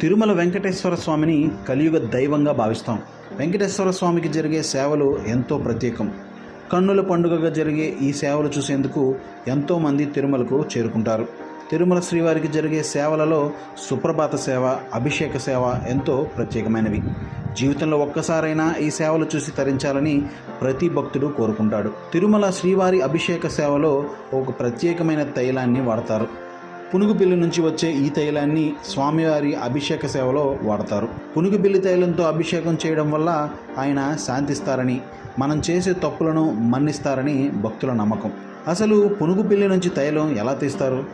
తిరుమల వెంకటేశ్వర స్వామిని కలియుగ దైవంగా భావిస్తాం. వెంకటేశ్వర స్వామికి జరిగే సేవలు ఎంతో ప్రత్యేకం. కన్నుల పండుగగా జరిగే ఈ సేవలు చూసేందుకు ఎంతోమంది తిరుమలకు చేరుకుంటారు. తిరుమల శ్రీవారికి జరిగే సేవలలో సుప్రభాత సేవ అభిషేక సేవ ఎంతో ప్రత్యేకమైనవి. జీవితంలో ఒక్కసారైనా ఈ సేవలు చూసి తరించాలని ప్రతి భక్తుడు కోరుకుంటాడు. తిరుమల శ్రీవారి అభిషేక సేవలో ఒక ప్రత్యేకమైన తైలాన్ని వాడతారు. పునుగుపిల్లి నుంచి వచ్చే ఈ తైలాన్ని స్వామివారి అభిషేక సేవలో వాడతారు. పునుగుపిల్లి తైలంతో అభిషేకం చేయడం వల్ల ఆయన శాంతిస్తారని మనం చేసే తప్పులను మన్నిస్తారని భక్తుల నమ్మకం. అసలు పునుగుపిల్లి నుంచి తైలం ఎలా తీస్తారు?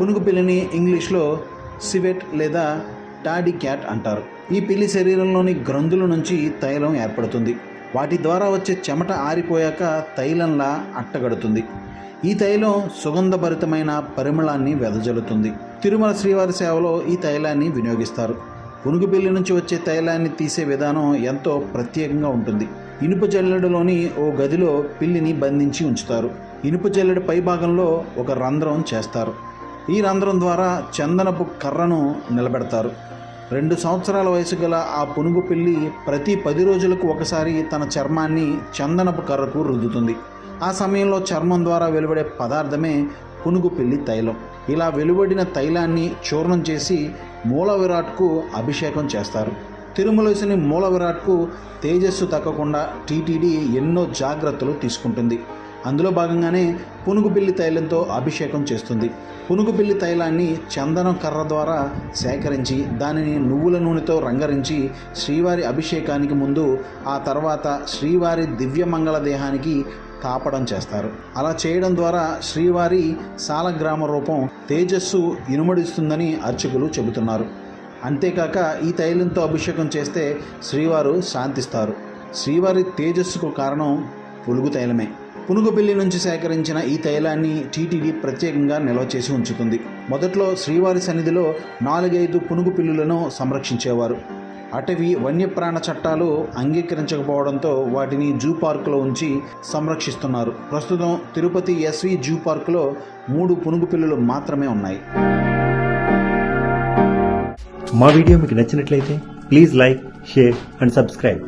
పునుగుపిల్లిని ఇంగ్లీష్లో సివెట్ లేదా టాడీ క్యాట్ అంటారు. ఈ పిల్లి శరీరంలోని గ్రంథుల నుంచి తైలం ఏర్పడుతుంది. వాటి ద్వారా వచ్చే చెమట ఆరిపోయాక తైలంలా అట్టగడుతుంది. ఈ తైలం సుగంధభరితమైన పరిమళాన్ని వెదజల్లుతుంది. తిరుమల శ్రీవారి సేవలో ఈ తైలాన్ని వినియోగిస్తారు. పునుగుపిల్లి నుంచి వచ్చే తైలాన్ని తీసే విధానం ఎంతో ప్రత్యేకంగా ఉంటుంది. ఇనుప జల్లెడలోని ఓ గదిలో పిల్లిని బంధించి ఉంచుతారు. ఇనుప జల్లెడ పై భాగంలో ఒక రంధ్రం చేస్తారు. ఈ రంధ్రం ద్వారా చందనపు కర్రను నిలబెడతారు. రెండు సంవత్సరాల వయసు గల ఆ పునుగు పిల్లి ప్రతి పది రోజులకు ఒకసారి తన చర్మాన్ని చందనపు కర్రకు రుద్దుతుంది. ఆ సమయంలో చర్మం ద్వారా వెలువడే పదార్థమే పునుగు పిల్లి తైలం. ఇలా వెలువడిన తైలాన్ని చూర్ణం చేసి మూల విరాట్కు అభిషేకం చేస్తారు. తిరుమలసిని మూల విరాట్కు తేజస్సు తగ్గకుండా టీటీడీ ఎన్నో జాగ్రత్తలు తీసుకుంటుంది. అందులో భాగంగానే పునుగుపిల్లి తైలంతో అభిషేకం చేస్తుంది. పునుగుపిల్లి తైలాన్ని చందనం కర్ర ద్వారా సేకరించి దానిని నువ్వుల నూనెతో రంగరించి శ్రీవారి అభిషేకానికి ముందు ఆ తర్వాత శ్రీవారి దివ్యమంగళ దేహానికి తాపడం చేస్తారు. అలా చేయడం ద్వారా శ్రీవారి సాలగ్రామ రూపం తేజస్సు ఇనుమడిస్తుందని అర్చకులు చెబుతున్నారు. అంతేకాక ఈ తైలంతో అభిషేకం చేస్తే శ్రీవారు శాంతిస్తారు. శ్రీవారి తేజస్సుకు కారణం పులుగు తైలమే. పునుగుపిల్లి నుంచి సేకరించిన ఈ తైలాన్ని టీటీడీ ప్రత్యేకంగా నిల్వ చేసి ఉంచుతుంది. మొదట్లో శ్రీవారి సన్నిధిలో నాలుగైదు పునుగు పిల్లులను సంరక్షించేవారు. అటవీ వన్యప్రాణ చట్టాలు అంగీకరించకపోవడంతో వాటిని జూ పార్కులో ఉంచి సంరక్షిస్తున్నారు. ప్రస్తుతం తిరుపతి ఎస్వి జూ పార్కులో మూడు పునుగు పిల్లులు మాత్రమే ఉన్నాయి. మా వీడియో మీకు నచ్చినట్లయితే please like share and subscribe.